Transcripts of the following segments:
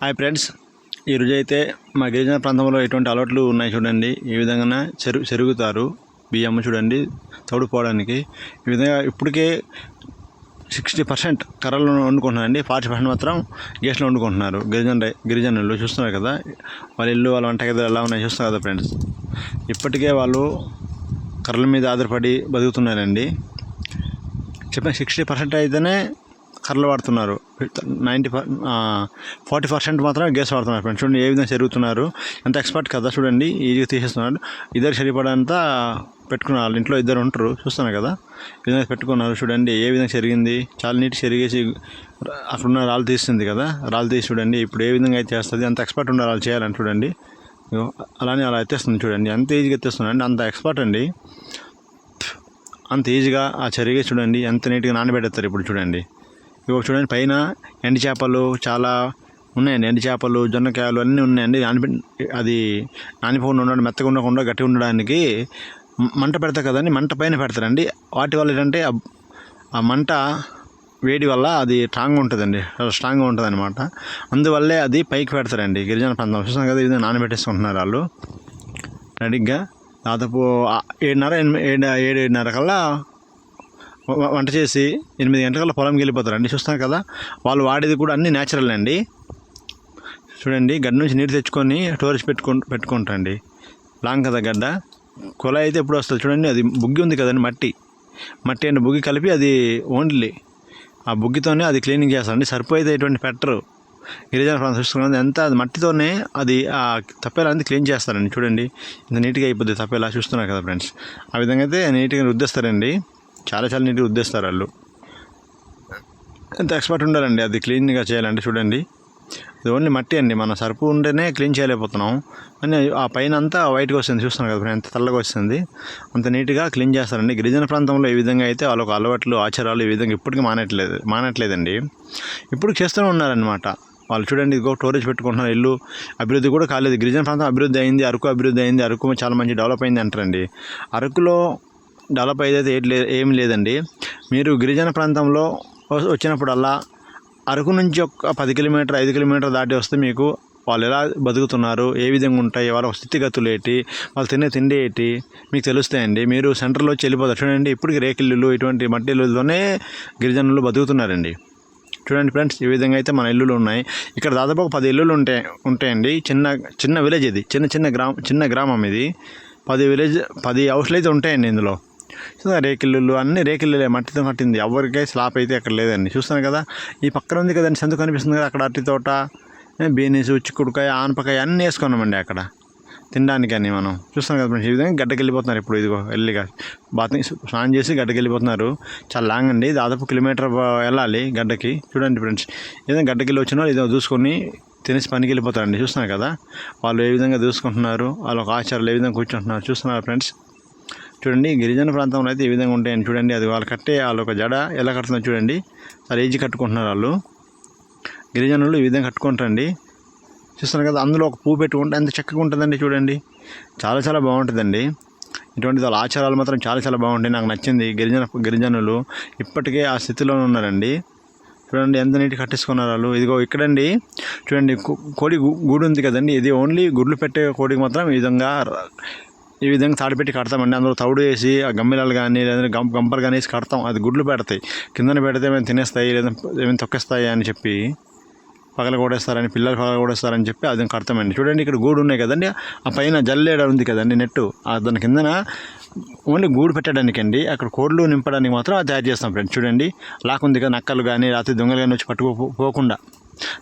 Hi friends. ఈరోజు అయితే మా గిరిజన ప్రాంతంలో ఎటువంటి అలవాట్లు ఉన్నాయి చూడండి. ఈ విధంగా చెరు చెరుగుతారు బియ్యం చూడండి తోడుపోవడానికి. ఈ విధంగా ఇప్పటికే సిక్స్టీ పర్సెంట్ కర్రలు వండుకుంటున్నారండి ఫార్టీ పర్సెంట్ మాత్రం గ్యాస్లో వండుకుంటున్నారు. గిరిజన గిరిజనులు చూస్తున్నారు కదా. వాళ్ళ ఇల్లు వాళ్ళ వంటగది ఎలా ఉన్నాయి చూస్తున్నారు కదా ఫ్రెండ్స్. ఇప్పటికే వాళ్ళు కర్రల మీద ఆధారపడి బతుకుతున్నారండి. చెప్పిన సిక్స్టీ పర్సెంట్ అయితేనే కర్రలు వాడుతున్నారు. నైంటీ ఫార్టీ పర్సెంట్ మాత్రం గ్యాస్ వాడుతున్నారు ఫ్రెండ్స్. చూడండి ఏ విధంగా జరుగుతున్నారు ఎంత ఎక్స్పర్ట్ కదా చూడండి. ఈజీగా తీసేస్తున్నారు. ఇద్దరు సరిపడంతా పెట్టుకున్నారు ఇంట్లో ఇద్దరు ఉంటారు. చూస్తున్నారు కదా. ఈ విధంగా పెట్టుకున్నారు చూడండి. ఏ విధంగా జరిగింది చాలా నీట్ చెరిగేసి అక్కడున్న రాళ్ళు తీస్తుంది కదా. రాళ్ళు తీసి చూడండి. ఇప్పుడు ఏ విధంగా అయితే చేస్తుంది. అంత ఎక్స్పర్ట్ ఉండాలి వాళ్ళు చేయాలని చూడండి. అలానే అలా ఎత్తేస్తుంది చూడండి. అంత ఈజీగా ఎత్తేస్తుందండి అంత ఎక్స్పర్ట్ అండి. అంత ఈజీగా ఆ చెరిగే చూడండి. ఎంత నీట్గా నానబెడతారు ఇప్పుడు చూడండి. ఇవి చూడండి పైన ఎండి చేపలు చాలా ఉన్నాయండి. ఎండి చేపలు జొన్నకాయలు అన్నీ ఉన్నాయండి. నానిపి అది నానిపోకుండా ఉండడం మెత్తగా ఉండకుండా గట్టిగా ఉండడానికి మంట పెడతారు కదండి. మంట పైన పెడతారండి. వాటి వల్ల ఏంటంటే ఆ- మంట వేడి వల్ల అది స్ట్రాంగ్గా ఉంటుందండి. స్ట్రాంగ్గా ఉంటుంది అనమాట అందువల్లే అది పైకి పెడతారండి. గిరిజన ప్రాంతం చూసాం కదా ఇది నానబెట్టేసుకుంటున్నారు వాళ్ళు. రెడీగా దాదాపు ఏడున్నర ఎనిమిది ఏడు ఏడు ఏడున్నర కల్లా వంట చేసి ఎనిమిది గంటల పొలంకి వెళ్ళిపోతారండి చూస్తాం కదా. వాళ్ళు వాడేది కూడా అన్ని న్యాచురల్ అండి. చూడండి గడ్డ నుంచి నీరు తెచ్చుకొని స్టోరేజ్ పెట్టుకు పెట్టుకుంటారండి. లాంగ్ కదా గడ్డ కుళాయి అయితే ఎప్పుడు వస్తుంది చూడండి అది బుగ్గి ఉంది కదండి మట్టి. మట్టి అండ్ బుగ్గి కలిపి అది ఓన్లీ. ఆ బుగ్గితోనే అది క్లీనింగ్ చేస్తారండి. సర్పు అయితే ఎటువంటి పెట్టరు. గిరిజన ప్రాంతం చూసుకున్నది ఎంత అది మట్టితోనే అది ఆ తప్పేలా అనేది క్లీన్ చేస్తారండి. చూడండి ఇంత నీట్గా అయిపోద్ది తప్పేలా. చూస్తున్నారు కదా ఫ్రెండ్స్ ఆ విధంగా అయితే నీట్గా రుద్దేస్తారండి. చాలా చాలా నీట్గా ఉద్దేస్తారు వాళ్ళు. ఎంత ఎక్స్పర్ట్ ఉండాలండి అది క్లీన్గా చేయాలంటే చూడండి. ఇది ఓన్లీ మట్టి అండి మన సరుపు ఉంటేనే క్లీన్ చేయలేకపోతున్నాం. కానీ ఆ పైన అంతా వైట్గా వస్తుంది చూస్తున్నాం కదా ఎంత తెల్లగా వస్తుంది. అంత నీట్గా క్లీన్ చేస్తారండి. గిరిజన ప్రాంతంలో ఈ విధంగా అయితే వాళ్ళకు అలవాట్లు ఆచారాలు ఈ విధంగా ఇప్పటికీ మానట్లేదు మానట్లేదండి. ఇప్పుడు చేస్తూనే ఉన్నారనమాట వాళ్ళు చూడండి ఇదిగో స్టోరేజ్ పెట్టుకుంటున్నారు ఇల్లు అభివృద్ధి కూడా కాలేదు. గిరిజన ప్రాంతం అభివృద్ధి అయింది అరకు అభివృద్ధి అయింది అరకు చాలా మంచి డెవలప్ అయింది అంటారండి. అరకులో డెవలప్ అయితే ఏం ఏం లేదండి. మీరు గిరిజన ప్రాంతంలో వచ్చినప్పుడల్లా అరకు నుంచి ఒక పది కిలోమీటర్ ఐదు కిలోమీటర్ దాటి వస్తే మీకు వాళ్ళు ఎలా బతుకుతున్నారు ఏ విధంగా ఉంటాయి వాళ్ళ స్థితిగతులు ఏంటి వాళ్ళు తినే తిండి ఏంటి మీకు తెలుస్తాయండి. మీరు సెంటర్లో వెళ్ళిపోతారు. చూడండి ఇప్పటికి రేకిల్లులు ఇటువంటి మట్టి ఇల్లుతోనే గిరిజనులు బతుకుతున్నారండి. చూడండి ఫ్రెండ్స్ ఈ విధంగా అయితే మన ఇల్లులు ఉన్నాయి. ఇక్కడ దాదాపు ఒక పది ఇల్లులు ఉంటాయి ఉంటాయండి. చిన్న చిన్న విలేజ్ ఇది. చిన్న చిన్న గ్రామం చిన్న గ్రామం ఇది. పది విలేజ్ పది హౌస్లు అయితే ఉంటాయండి ఇందులో. చూస్తున్నా రేకిల్లులు అన్ని రేకిల్లులే మట్టితో కట్టింది ఎవరికే స్లాప్ అయితే అక్కడ లేదండి. చూస్తాను కదా ఈ పక్కన ఉంది కదండి సందు కనిపిస్తుంది కదా అక్కడ అట్టి తోట? బీనీసు చిక్కుడుకాయ ఆనపకాయ అన్నీ వేసుకున్నామండి అక్కడ. తినడానికని మనం. చూస్తాం కదా ఫ్రెండ్స్ ఈ విధంగా గడ్డకి వెళ్ళిపోతున్నారు ఇప్పుడు ఇదిగో వెళ్ళిగా బాతింగ్ స్నానం చేసి గడ్డకి వెళ్ళిపోతున్నారు చాలా లాంగ్ అండి. దాదాపు కిలోమీటర్ వెళ్ళాలి గడ్డకి. చూడండి ఫ్రెండ్స్ ఏదైనా గడ్డకి వెళ్ళి వచ్చిన వాళ్ళు ఏదో చూసుకొని తినేసి పనికి వెళ్ళిపోతారండి. చూస్తున్నారు కదా వాళ్ళు ఏ విధంగా చూసుకుంటున్నారు వాళ్ళ ఒక ఆచారాలు ఏ విధంగా కూర్చుంటున్నారు. చూస్తున్నారు ఫ్రెండ్స్. చూడండి గిరిజన ప్రాంతంలో అయితే ఈ విధంగా ఉంటాయని చూడండి. అది వాళ్ళు కట్టే వాళ్ళు ఒక జడ. ఎలా కడుతుందో చూడండి. చాలా ఏజీ కట్టుకుంటున్నారు వాళ్ళు. గిరిజనులు ఈ విధంగా కట్టుకుంటారండి. చూస్తాను కదా అందులో ఒక పువ్వు పెట్టుకుంటే ఎంత చక్కగా ఉంటుందండి చూడండి. చాలా చాలా బాగుంటుందండి. ఇటువంటి వాళ్ళ ఆచారాలు మాత్రం చాలా చాలా బాగుంటాయి. నాకు నచ్చింది. గిరిజన గిరిజనులు ఇప్పటికే ఆ స్థితిలో ఉన్నారండి. చూడండి ఎంత నీట్గా కట్టేసుకున్నారు వాళ్ళు. ఇదిగో ఇక్కడండి. చూడండి కో- కోడి గూడు ఉంది కదండి. ఇది ఓన్లీ గుడ్లు పెట్టే కోడికి మాత్రం ఈ విధంగా ఈ విధంగా తాడు పెట్టి కడతామండి. అందులో తౌడు వేసి ఆ గమ్మిలాలు కానీ లేదంటే గం గంపలు కానీ వేసి కడతాం. అది గుడ్లు పెడతాయి. కిందన పెడితే ఏమైనా తినేస్తాయి లేదంటే ఏమైనా తొక్కేస్తాయి అని చెప్పి పగల కొడేస్తారని పిల్లలు పగల కొడేస్తారని చెప్పి అది కడతామండి. చూడండి ఇక్కడ గూడు ఉన్నాయి కదండి. ఆ పైన జల్లేడ ఉంది కదండి నెట్టు. దాని కిందన ఓన్లీ గూడు పెట్టడానికి అండి అక్కడ కోళ్ళు నింపడానికి మాత్రం అది తయారు చేస్తాం ఫ్రెండ్స్. చూడండి. లాకుంది ఉంది కదా నక్కలు కానీ రాత్రి దొంగలు కానీ వచ్చి పట్టుకో పోకుండా.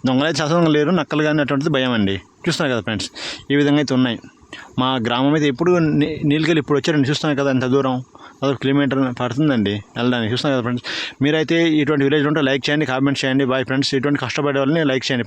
దొంగలు లేరు నక్కలు కానీ అటువంటిది భయం అండి. చూస్తున్నారు కదా ఫ్రెండ్స్. ఈ విధంగా అయితే ఉన్నాయి. మా గ్రామం అయితే ఎప్పుడు నీళ్ళకెళ్ళి ఇప్పుడు వచ్చారని చూస్తున్నాను కదా ఎంత దూరం. అదొక కిలోమీటర్ పడుతుందండి వెళ్ళడానికి. చూస్తున్నాను కదా ఫ్రెండ్స్ మీరైతే ఇటువంటి విలేజ్ ఉంటే లైక్ చేయండి కామెంట్ చేయండి. బాయ్ ఫ్రెండ్స్ ఇటువంటి కష్టపడే వాళ్ళని లైక్ చేయండి.